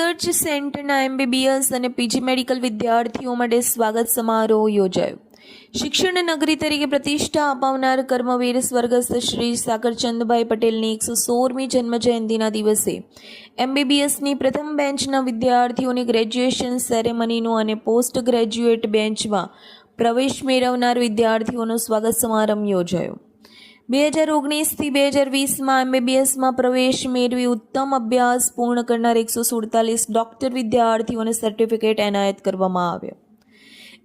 Research સેન્ટરના MBBS અને PG medical વિદ્યાર્થીઓ માટે સ્વાગત સમારોહ યોજાયો. શિક્ષણ નગરી તરીકે પ્રતિષ્ઠા અપાવનાર કર્મવીર સ્વર્ગસ્થ શ્રી સાકરચંદભાઈ પટેલની એકસો સોળમી જન્મજયંતિના દિવસે એમબીબીએસની પ્રથમ બેન્ચના વિદ્યાર્થીઓની ગ્રેજ્યુએશન સેરેમનીનું અને પોસ્ટ ગ્રેજ્યુએટ બેન્ચમાં પ્રવેશ મેળવનાર વિદ્યાર્થીઓનો સ્વાગત સમારંભ યોજાયો. બે હજાર ઓગણીસથી બે હજાર વીસમાં એમબીબીએસમાં પ્રવેશ મેળવી ઉત્તમ અભ્યાસ પૂર્ણ કરનાર એકસો સુડતાલીસ ડોક્ટર વિદ્યાર્થીઓને સર્ટિફિકેટ એનાયત કરવામાં આવ્યો.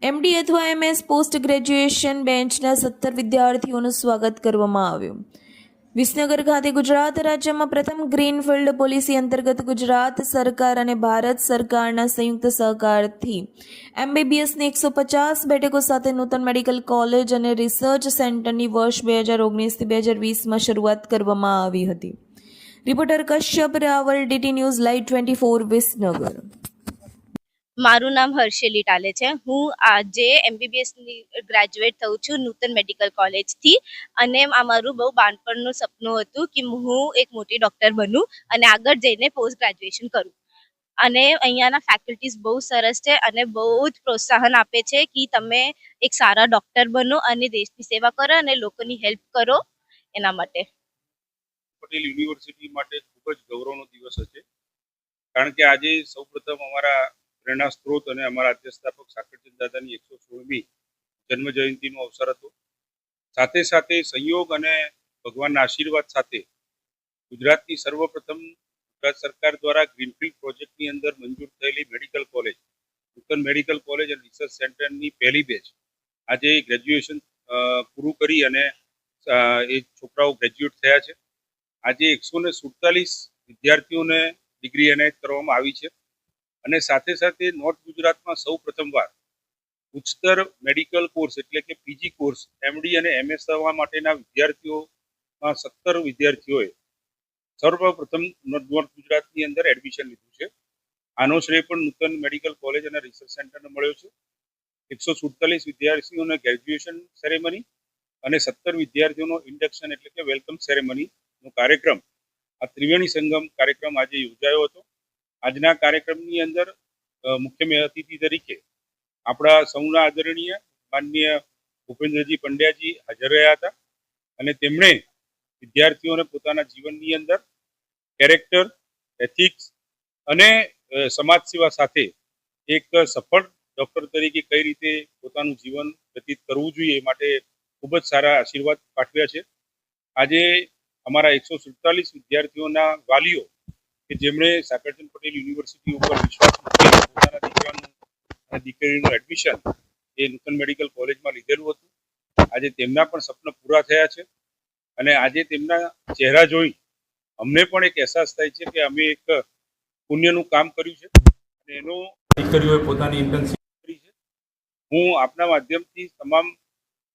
એમડી અથવા એમએસ પોસ્ટ ગ્રેજ્યુએશન બેન્ચના સત્તર વિદ્યાર્થીઓનું સ્વાગત કરવામાં આવ્યું. વિસનગર ખાતે ગુજરાત રાજ્યમાં પ્રથમ ગ્રીનફિલ્ડ પોલિસી અંતર્ગત ગુજરાત સરકાર અને ભારત સરકારના સંયુક્ત સહકારથી એમબીબીએસની એકસો પચાસ બેઠકો સાથે નૂતન મેડિકલ કોલેજ અને રિસર્ચ સેન્ટરની વર્ષ બે હજાર ઓગણીસથી બે હજાર વીસમાં શરૂઆત કરવામાં આવી હતી. Reporter Kashyap Raval, DT news live twenty four Visnagar. મારું નામ હર્ષેલી ટાલે છે. હું આજે એમબીબીએસ ગ્રેજ્યુએટ થઉં છું નૂતન મેડિકલ કોલેજથી અને આ મારું બહુ બાળપણનું સપનું હતું કે હું એક મોટી ડૉક્ટર બનું અને આગળ જઈને પોસ્ટ ગ્રેજ્યુએશન કરું. અને અહીંયાના ફેકલ્ટીઝ બહુ સરસ છે અને બહુ જ પ્રોત્સાહન આપે છે કે તમે એક સારા ડૉક્ટર બનો અને દેશની સેવા કરો અને લોકોની હેલ્પ કરો એના માટે. પટેલ યુનિવર્સિટી માટે ખૂબ જ ગૌરવનો દિવસ છે કારણ કે આજે સૌપ્રથમ અમારા પ્રેરણા સ્ત્રોત અને અમારા અધ્યક્ષાપક સાકરચંદ દાદાની એકસો સોળમી જન્મ જયંતિનો અવસર હતો. સાથે સાથે સંયોગ અને ભગવાનના આશીર્વાદ સાથે ગુજરાતની સર્વપ્રથમ ગુજરાત સરકાર દ્વારા ગ્રીનફિલ્ડ પ્રોજેક્ટની અંદર મંજૂર થયેલી medical college, Nutan medical college અને રિસર્ચ સેન્ટરની પહેલી બેચ આજે ગ્રેજ્યુએશન પૂરું કરી અને એ છોકરાઓ ગ્રેજ્યુએટ થયા છે. આજે એકસો ને સુડતાલીસ વિદ્યાર્થીઓને ડિગ્રી એનાયત કરવામાં આવી છે. અને સાથે સાથે નોર્થ ગુજરાતમાં સૌ પ્રથમવાર ઉચ્ચતર મેડિકલ કોર્સ એટલે કે પીજી કોર્સ એમડી અને એમએસ થવા માટેના વિદ્યાર્થીઓમાં સત્તર વિદ્યાર્થીઓએ સર્વપ્રથમ નોર્થ ગુજરાતની અંદર એડમિશન લીધું છે. આનો શ્રેય પણ નૂતન મેડિકલ કોલેજ અને રિસર્ચ સેન્ટરને મળ્યો છે. એકસો સુડતાલીસ વિદ્યાર્થીઓને ગ્રેજ્યુએશન સેરેમની અને સત્તર વિદ્યાર્થીઓનો ઇન્ડક્શન એટલે કે વેલકમ સેરેમનીનો કાર્યક્રમ. આ ત્રિવેણી સંગમ કાર્યક્રમ આજે યોજાયો હતો. આજના કાર્યક્રમની અંદર મુખ્ય અતિથિ તરીકે આપણા સૌના આદરણીય માનનીય ભૂપેન્દ્રજી પંડ્યાજી હાજર રહ્યા હતા અને તેમણે વિદ્યાર્થીઓને પોતાના જીવનની અંદર કેરેક્ટર, એથિક્સ અને સમાજ સેવા સાથે એક સફળ ડૉક્ટર તરીકે કઈ રીતે પોતાનું જીવન વ્યતીત કરવું જોઈએ માટે ખૂબ જ સારા આશીર્વાદ પાઠવ્યા છે. આજે અમારા એકસો સુડતાલીસ વિદ્યાર્થીઓના વાલીઓ કે જેમણે સાકરચંદ પટેલ યુનિવર્સિટી ઉપર વિશ્વાસ મૂકી પોતાના દીકરાનું અને દીકરીનું એડમિશન એ નૂતન મેડિકલ કોલેજમાં લીધેલું હતું. આજે તેમના પણ સપના પૂરા થયા છે. અને આજે તેમના ચહેરા જોઈ અમને પણ એક અહેસાસ થાય છે કે અમે એક પુણ્યનું કામ કર્યું છે. અને એનો દીકરીઓએ પોતાની ઇન્ટર્નશીપ કરી છે. હું આપના માધ્યમથી તમામ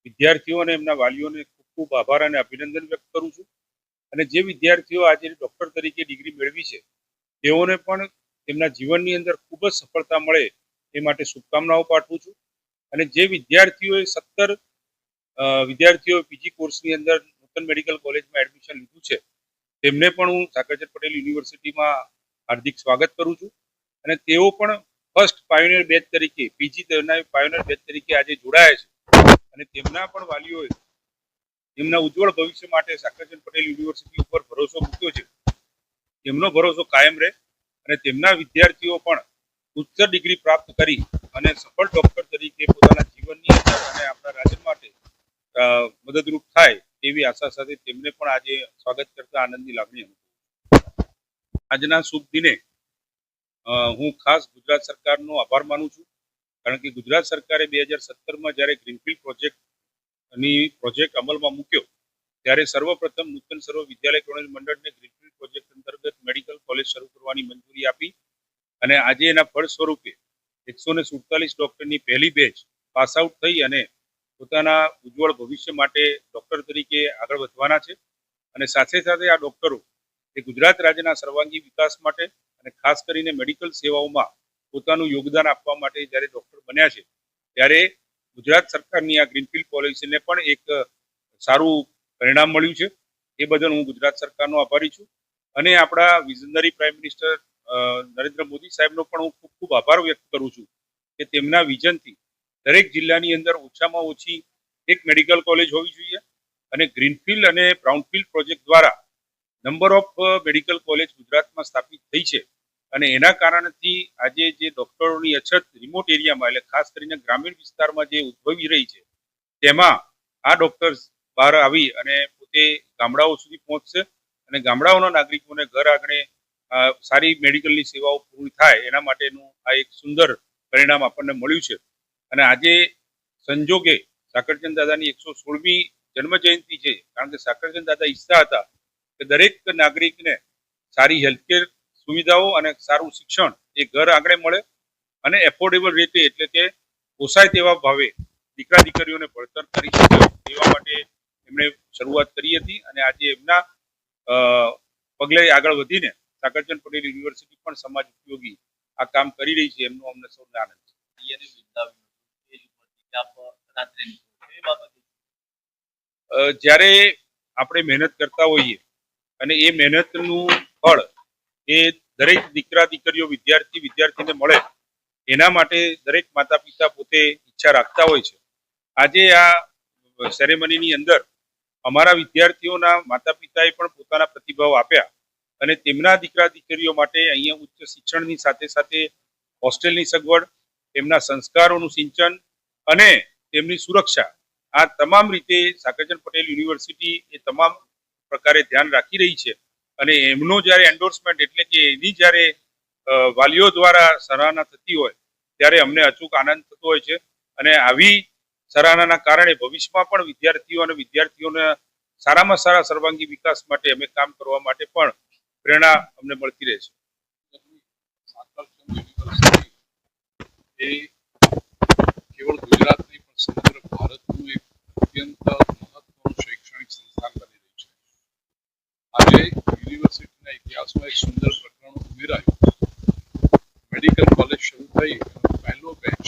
વિદ્યાર્થીઓ અને એમના વાલીઓને ખૂબ ખૂબ આભાર અને અભિનંદન વ્યક્ત કરું છું. અને જે વિદ્યાર્થીઓ આજે ડૉક્ટર તરીકે ડિગ્રી મેળવી છે, તેઓને પણ તેમના જીવનની અંદર ખૂબ જ સફળતા મળે એ માટે શુભકામનાઓ પાઠવું છું. અને જે વિદ્યાર્થીઓએ સત્તર વિદ્યાર્થીઓએ પીજી કોર્સની અંદર નૂતન મેડિકલ કોલેજમાં એડમિશન લીધું છે, તેમને પણ હું સાકરચંદ પટેલ યુનિવર્સિટીમાં હાર્દિક સ્વાગત કરું છું. અને તેઓ પણ ફર્સ્ટ પાયોનિયર બેચ તરીકે, પીજી પાયોનિયર બેચ તરીકે આજે જોડાયા છે. અને તેમના પણ વાલીઓએ તેમના ઉજ્જવળ ભવિષ્ય માટે સાકરચંદ પટેલ યુનિવર્સિટી ઉપર ભરોસો મૂક્યો છે. એમનો ભરોસો કાયમ રહે અને તેમના વિદ્યાર્થીઓ પણ ઉચ્ચ ડિગ્રી પ્રાપ્ત કરી અને સફળ ડોક્ટર તરીકે પોતાના જીવનની અને આપણા રાજ્ય માટે મદદરૂપ થાય તેવી આશા સાથે તેમને પણ આજે સ્વાગત કરતા આનંદની લાગણી અનુભવું આજના શુભ દિને હું ખાસ ગુજરાત સરકારનો આભાર માનું છું. કારણ કે ગુજરાત સરકારે બે હજાર સત્તરમાં જ્યારે ગ્રીનફિલ્ડ પ્રોજેક્ટ ની પ્રોજેક્ટ અમલમાં મૂક્યો, ત્યારે સર્વપ્રથમ નૂતન સર્વ વિદ્યાલય કોલેજ મંડળને ગ્રીનફિલ્ડ પ્રોજેક્ટ અંતર્ગત મેડિકલ કોલેજ શરૂ કરવાની મંજૂરી આપી અને આજે એના ફળ સ્વરૂપે એકસો ને સુડતાલીસ ડૉક્ટરની પહેલી બેચ પાસ આઉટ થઈ અને પોતાના ઉજ્જવળ ભવિષ્ય માટે ડૉક્ટર તરીકે આગળ વધવાના છે. અને સાથે સાથે આ ડૉક્ટરો એ ગુજરાત રાજ્યના સર્વાંગી વિકાસ માટે અને ખાસ કરીને મેડિકલ સેવાઓમાં પોતાનું યોગદાન આપવા માટે જ્યારે ડૉક્ટર બન્યા છે, ત્યારે ગુજરાત સરકારની આ ગ્રીનફિલ્ડ પોલિસીને પણ એક સારું પરિણામ મળ્યું છે. એ બદલ હું ગુજરાત સરકારનો આભારી છું. અને આપણા visionary prime minister Narendra Modi સાહેબનો પણ હું ખૂબ ખૂબ આભાર વ્યક્ત કરું છું કે તેમના વિઝનથી દરેક જિલ્લાની અંદર ઓછામાં ઓછી એક મેડિકલ કોલેજ હોવી જોઈએ અને ગ્રીનફિલ્ડ અને બ્રાઉનફિલ્ડ પ્રોજેક્ટ દ્વારા નંબર ઓફ મેડિકલ કોલેજ ગુજરાતમાં સ્થાપિત થઈ છે. અને એના કારણથી આજે જે ડોક્ટરોની અછત રિમોટ એરિયામાં એટલે ખાસ કરીને ગ્રામીણ વિસ્તારમાં જે ઉદ્ભવી રહી છે, તેમાં આ ડોક્ટર્સ બહાર આવી અને પોતે ગામડાઓ સુધી પહોંચશે અને ગામડાઓના નાગરિકોને ઘર આંગણે સારી મેડિકલની સેવાઓ પૂરી થાય એના માટેનું આ એક સુંદર પરિણામ આપણને મળ્યું છે. અને આજે સંજોગે સાકરચંદ દાદાની એકસો સોળમી જન્મ જયંતિ છે. કારણ કે સાકરચંદ દાદા ઈચ્છતા હતા કે દરેક નાગરિકને સારી હેલ્થકેર સુવિધાઓ અને સારું શિક્ષણ એ ઘર આંગણે મળે અને એફોર્ડેબલ રીતે એટલે કે પોસાય તેવા ભાવે દીકરા દીકરીઓને ભણતર કરી શકે તેવા માટે એમણે શરૂઆત કરી હતી અને આજે એમના પગલે આગળ વધીને સાકરચંદ પટેલ યુનિવર્સિટી પણ સમાજ ઉપયોગી આ કામ કરી રહી છે એમનો અમને સૌને આનંદ છે. જ્યારે આપણે મહેનત કરતા હોઈએ અને એ મહેનતનું ફળ એ દરેક દીકરા દીકરીઓ વિદ્યાર્થી વિદ્યાર્થીને મળે, એના માટે દરેક માતા પિતા પોતે ઈચ્છા રાખતા હોય છે. આજે આ સેરેમનીની અંદર અમારા વિદ્યાર્થીઓના માતા પિતાએ પણ પોતાના પ્રતિભાવ આપ્યા અને તેમના દીકરા દીકરીઓ માટે અહીંયા ઉચ્ચ શિક્ષણની સાથે સાથે હોસ્ટેલની સગવડ, તેમના સંસ્કારોનું સિંચન અને તેમની સુરક્ષા, આ તમામ રીતે સાકરચંદ પટેલ યુનિવર્સિટી એ તમામ પ્રકારે ધ્યાન રાખી રહી છે. અને એમનો જ્યારે એન્ડોર્સમેન્ટ એટલે કે એની જ્યારે વાલીઓ દ્વારા સરાહના થતી હોય, ત્યારે અમને અચૂક આનંદ થતો હોય છે. અને આવી સરાહનાના કારણે ભવિષ્યમાં પણ વિદ્યાર્થીઓ અને વિદ્યાર્થીઓના સારામાં સારા સર્વાંગી વિકાસ માટે અમે કામ કરવા માટે પણ પ્રેરણા અમને મળતી રહે છે. કેવળ ગુજરાતની પણ સમગ્ર ભારતનું એક અત્યંત મહત્વનું શૈક્ષણિક સંસ્થાન બની રહ્યું છે આજે યુનિવર્સિટીના ઇતિહાસમાં એક સુંદર પ્રકરણ ઉમેરાયું મેડિકલ કોલેજ શરૂ થઈ એનો પહેલો બેચ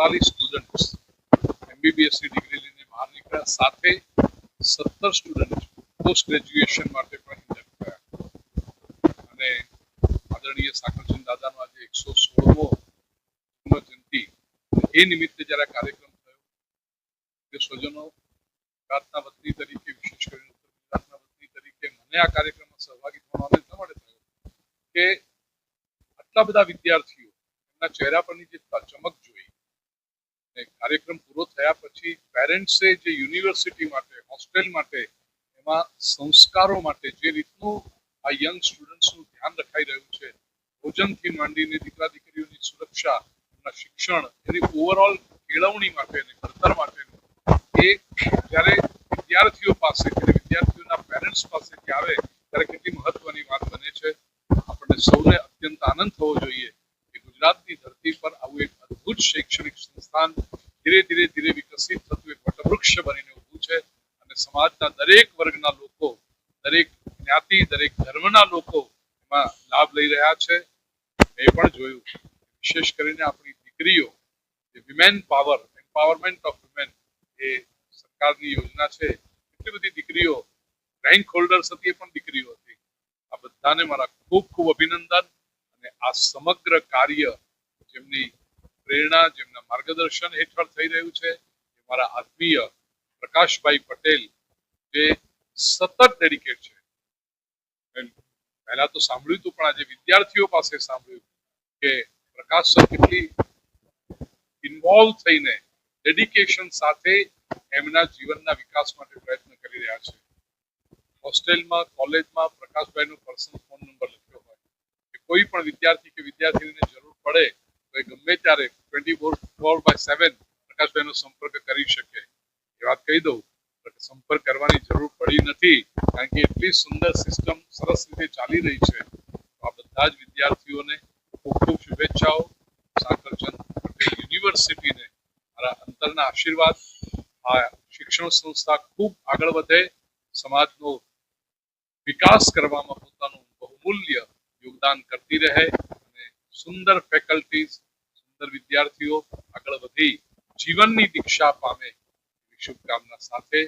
એકસો સુડતાલીસ સ્ટુડન્ટ્સ એમબીબીએસની ડિગ્રી લઈને બહાર નીકળ્યા. સાથે સત્તર સ્ટુડન્ટ પોસ્ટ ગ્રેજ્યુએશન માટે પણ ઇન્ડક્ટ થયા અને આદરણીય સાકરચંદ દાદાનો આજે એકસો સોળમો જન્મજયંતિ. એ નિમિત્તે જ્યારે કાર્યક્રમ થયો તે સ્વજનો, ગુજરાતના વતની તરીકે, વિશેષ કરીને ઉત્તર ગુજરાતના વતની તરીકે મને આ કાર્યક્રમમાં સહભાગી થવાનો આનંદ એટલા માટે થયો કે આટલા બધા વિદ્યાર્થીઓ એમના ચહેરા પરની જે કાર્યક્રમ પૂરો થયા પછી પેરેન્ટ્સે જે યુનિવર્સિટી માટે હોસ્ટેલ માટે, એમાં સંસ્કારો માટે જે રીતનું આ યંગ સ્ટુડન્ટ્સનું ધ્યાન રખાઈ રહ્યું છે, ભોજનથી માંડીને દીકરા દીકરીઓની સુરક્ષા, એમના શિક્ષણ, એની ઓવરઓલ કેળવણી માટે અને ઘડતર માટેનું એ જ્યારે વિદ્યાર્થીઓ પાસે વિદ્યાર્થીઓના પેરેન્ટ્સ પાસેથી આવે ત્યારે કેટલી મહત્વની વાત બને છે આપણને સૌને અત્યંત આનંદ થવો જોઈએ કે ગુજરાતની ધરતી પર આવું એક અદ્ભુત શૈક્ષણિક સંસ્થાન ધીરે ધીરે ધીરે વિકસિત થતું એક વટવૃક્ષ બનીને ઊભું છે અને સમાજના દરેક વર્ગના લોકો, દરેક જ્ઞાતિ, દરેક ધર્મના લોકો એમાં લાભ લઈ રહ્યા છે. એ પણ જોયું વિશેષ કરીને આપણી દીકરીઓ, જે women power empowerment of women એ સરકારની યોજના છે. એટલી બધી દીકરીઓ રેન્ક હોલ્ડર્સ હતી એ પણ દીકરીઓ હતી. આ બધાને મારા ખૂબ ખૂબ અભિનંદન અને આ સમગ્ર કાર્ય જેમની પ્રેરણા જેમના માર્ગદર્શન હેઠળ થઈ રહ્યું છે મારા આત્મીય પ્રકાશભાઈ પટેલ જે સતત ડેડિકેટ છે. પહેલા તો સાંભળ્યું હતું, પણ આજે વિદ્યાર્થીઓ પાસે સાંભળ્યું કે પ્રકાશ સર કેટલી ઇન્વોલ્વ થઈને ડેડિકેશન સાથે એમના જીવનના વિકાસ માટે પ્રયત્ન કરી રહ્યા છે. હોસ્ટેલમાં, કોલેજમાં પ્રકાશભાઈનો પર્સનલ ફોન નંબર લખ્યો હોય, કે કોઈ પણ વિદ્યાર્થી કે વિદ્યાર્થીને જરૂર પડે, તો એ ગમે ત્યારે સંપર્ક કરી શકે. એ વાત કહી દઉં સંપર્ક કરવાની જરૂર પડી નથી, કારણ કે એટલી સુંદર સિસ્ટમ સરસ રીતે ચાલી રહી છે. આ બધા જ વિદ્યાર્થીઓને ખૂબ ખૂબ શુભેચ્છાઓ. સાકરચંદ પટેલ યુનિવર્સિટીને મારા અંતરના આશીર્વાદ. આ શિક્ષણ સંસ્થા ખૂબ આગળ વધે, સમાજનો વિકાસ કરવામાં પોતાનું બહુમૂલ્ય યોગદાન કરતી રહે અને સુંદર ફેકલ્ટીઝ સુંદર વિદ્યાર્થીઓ આગળ વધી જીવનની દીક્ષા પામે એવી શુભકામના સાથે